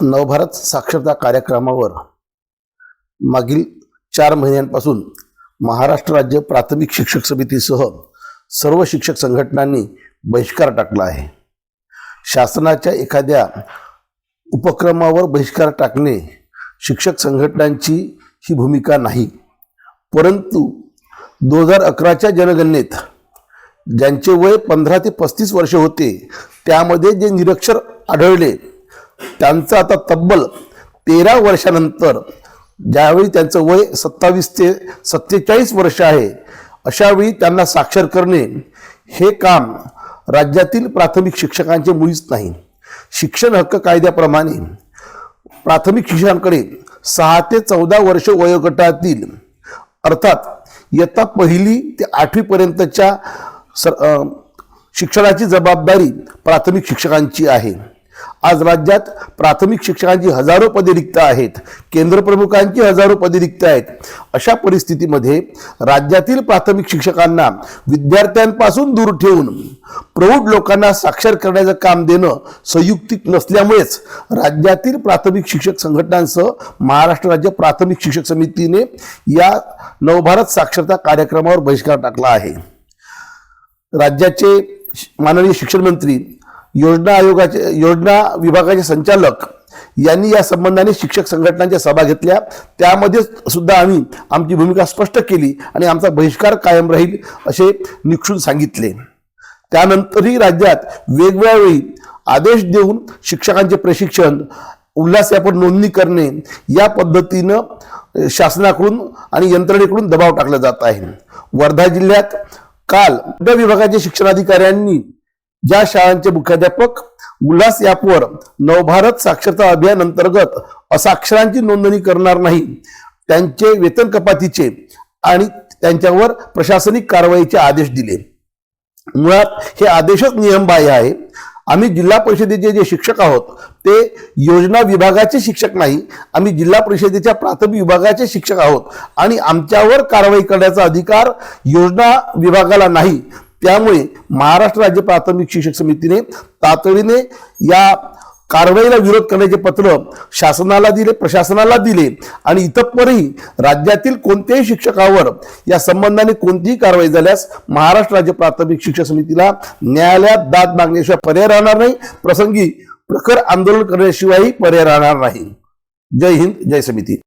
नवभारत साक्षरता कार्यक्रमावर मागील चार महिन्यांपासून महाराष्ट्र राज्य प्राथमिक शिक्षक समितीसह सर्व शिक्षक संघटनांनी बहिष्कार टाकला आहे. शासनाच्या एखाद्या उपक्रमावर बहिष्कार टाकणे शिक्षक संघटनांची ही भूमिका नाही. परंतु दोन हजार अकराच्या जनगणनेत ज्यांचे वय पंधरा ते पस्तीस वर्ष होते त्यामध्ये जे निरक्षर आढळले त्यांचं आता तब्बल तेरा वर्षानंतर ज्यावेळी त्यांचं वय सत्तावीस ते सत्तेचाळीस वर्ष आहे अशावेळी त्यांना साक्षर करणे हे काम राज्यातील प्राथमिक शिक्षकांचे मुळीच नाही. शिक्षण हक्क कायद्याप्रमाणे प्राथमिक शिक्षकांकडे सहा ते चौदा वर्ष वयोगटातील अर्थात इयत्ता पहिली ते आठवीपर्यंतच्या सर शिक्षणाची जबाबदारी प्राथमिक शिक्षकांची आहे. आज राज्यात प्राथमिक शिक्षकांची हजारो पदे रिक्त आहेत केंद्र प्रमुखांची हजारो पदे रिक्त आहेत. अशा परिस्थितीमध्ये राज्यातील प्राथमिक शिक्षकांना विद्यार्थ्यांपासून दूर ठेवून प्रौढ लोकांना साक्षर करण्याचं काम देणं संयुक्तिक नसल्यामुळेच राज्यातील प्राथमिक शिक्षक संघटनांसह महाराष्ट्र राज्य प्राथमिक शिक्षक समितीने या नवभारत साक्षरता कार्यक्रमावर बहिष्कार टाकला आहे. राज्याचे माननीय शिक्षण मंत्री योजना आयोगाचे योजना विभागाचे संचालक यांनी या संबंधाने शिक्षक संघटनांच्या सभा घेतल्या. त्यामध्ये सुद्धा आम्ही आमची भूमिका स्पष्ट केली आणि आमचा बहिष्कार कायम राहील असे निक्षून सांगितले. त्यानंतरही राज्यात वेगवेगळ्या वेळी आदेश देऊन शिक्षकांचे प्रशिक्षण उल्हास यापर नोंदणी करणे या पद्धतीनं शासनाकडून आणि यंत्रणेकडून दबाव टाकला जात आहे. वर्धा जिल्ह्यात काल विभागाच्या शिक्षणाधिकाऱ्यांनी ज्या शाळांचे मुख्याध्यापक उल्हास ॲपवर नवभारत साक्षरता अभियान अंतर्गत असाक्षरांची नोंदणी करणार नाही त्यांचे वेतन कपातीचे आणि त्यांच्यावर प्रशासनिक कारवाईचे आदेश दिले. मुळात हे आदेशच नियमबाह्य आहे. आम्ही जिल्हा परिषदेचे जे शिक्षक आहोत ते योजना विभागाचे शिक्षक नाही आम्ही जिल्हा परिषदेच्या प्राथमिक विभागाचे शिक्षक आहोत आणि आमच्यावर कारवाई करण्याचा अधिकार योजना विभागाला नाही. त्यामुळे महाराष्ट्र राज्य प्राथमिक शिक्षक समितीने तातडीने या कारवाईला विरोध करण्याचे पत्र शासनाला दिले प्रशासनाला दिले आणि इतरही राज्यातील कोणत्याही शिक्षकावर या संबंधाने कोणतीही कारवाई झाल्यास महाराष्ट्र राज्य प्राथमिक शिक्षक समितीला न्यायालयात दाद मागण्याशिवाय पर्याय राहणार नाही. प्रसंगी प्रखर आंदोलन करण्याशिवायही पर्याय राहणार नाही. जय हिंद जय समिती.